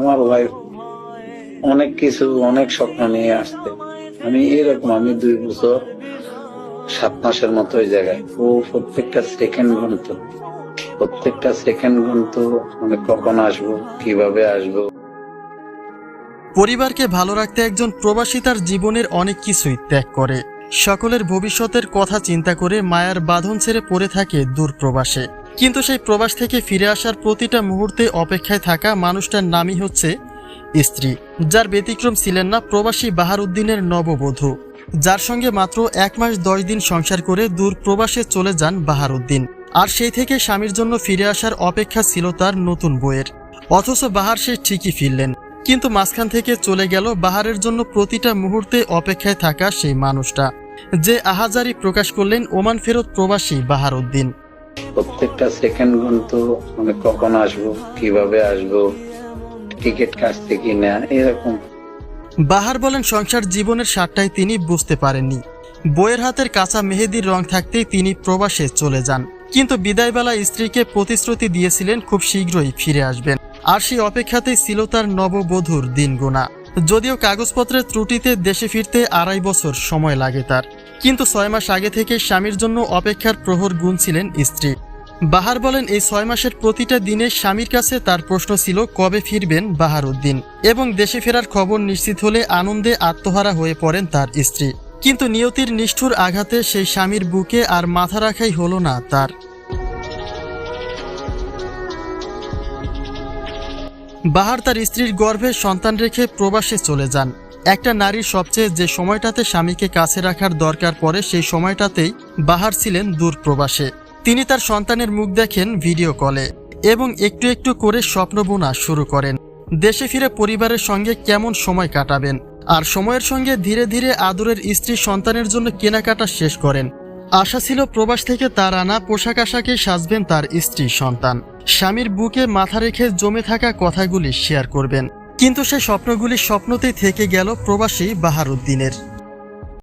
আমার ওয়াইফ অনেক কিছু, অনেক স্বপ্ন নিয়ে আসতে আমি এরকম, আমি দুই বছর সাত মাসের মতো ওই জায়গায়। ও প্রত্যেকটা সেকেন্ড গুনত। প্রত্যেকটা সেকেন্ড গুনত মানে কখন আসব, কীভাবে আসব। পরিবারকে ভালো রাখতে একজন প্রবাসী তার জীবনের অনেক কিছুই ত্যাগ করে। সকলের ভবিষ্যতের কথা চিন্তা করে মায়ার বাঁধন ছেড়ে পড়ে থাকে দূর প্রবাসে। কিন্তু সেই প্রবাস থেকে ফিরে আসার প্রতিটা মুহূর্তে অপেক্ষায় থাকা মানুষটার নামই হচ্ছে স্ত্রী, যার ব্যতিক্রম ছিলেন না প্রবাসী বাহারুদ্দিনের নববধূ। যার সঙ্গে মাত্র এক মাস দশ দিন সংসার করে দূর প্রবাসে চলে যান বাহারুদ্দিন। আর সেই থেকে স্বামীর জন্য ফিরে আসার অপেক্ষা ছিল তার নতুন বইয়ের অথচ বাহার সে ঠিকই ফিরলেন। কিন্তু মাঝখান থেকে চলে গেল বাহারের জন্য প্রতিটা মুহূর্তে অপেক্ষায় থাকা সেই মানুষটা, যে আহাজারি প্রকাশ করলেন ওমান ফেরত প্রবাসী বাহার উদ্দিন প্রত্যেকটা সেকেন্ড গুনত মানে কখন আসব, কীভাবে আসব টিকিট কাটতে কি না, এরকম। বাহার বলেন সংসার জীবনের স্বাদটাই তিনি বুঝতে পারেননি। বইয়ের হাতের কাঁচা মেহেদির রং থাকতেই তিনি প্রবাসে চলে যান। কিন্তু বিদায়বেলা স্ত্রীকে প্রতিশ্রুতি দিয়েছিলেন, খুব শীঘ্রই ফিরে আসবেন। আর সেই অপেক্ষাতেই ছিল তার নববধূর দিন গোনা যদিও কাগজপত্রের ত্রুটিতে দেশে ফিরতে আড়াই বছর সময় লাগে তার। কিন্তু ছয় মাস আগে থেকে স্বামীর জন্য অপেক্ষার প্রহর গুনছিলেন স্ত্রী। বাহার বলেন, এই ছয় মাসের প্রতিটা দিনে স্বামীর কাছে তার প্রশ্ন ছিল, কবে ফিরবেন বাহার উদ্দিন এবং দেশে ফেরার খবর নিশ্চিত হলে আনন্দে আত্মহারা হয়ে পড়েন তার স্ত্রী। কিন্তু নিয়তির নিষ্ঠুর আঘাতে সেই স্বামীর বুকে আর মাথা রাখাই হলো না তার। বাহার তার স্ত্রীর গর্ভে সন্তান রেখে প্রবাসে চলে যান। একটা নারীর সবচেয়ে যে সময়টাতে স্বামীকে কাছে রাখার দরকার পড়ে, সেই সময়টাতেই বাহার ছিলেন দূর প্রবাসে। তিনি তার সন্তানের মুখ দেখেন, ভিডিও কলে এবং একটু একটু করে স্বপ্ন বোনা শুরু করেন। দেশে ফিরে পরিবারের সঙ্গে কেমন সময় কাটাবেন? আর সময়ের সঙ্গে ধীরে ধীরে আদরের স্ত্রী সন্তানের জন্য কেনাকাটা শেষ করেন। আশা ছিল প্রবাস থেকে তার আনা পোশাক আশাকে সাজবেন তার স্ত্রী সন্তান। স্বামীর বুকে মাথা রেখে জমে থাকা কথাগুলি শেয়ার করবেন। কিন্তু সে স্বপ্নগুলি স্বপ্নতেই থেকে গেল প্রবাসী বাহারুদ্দিনের।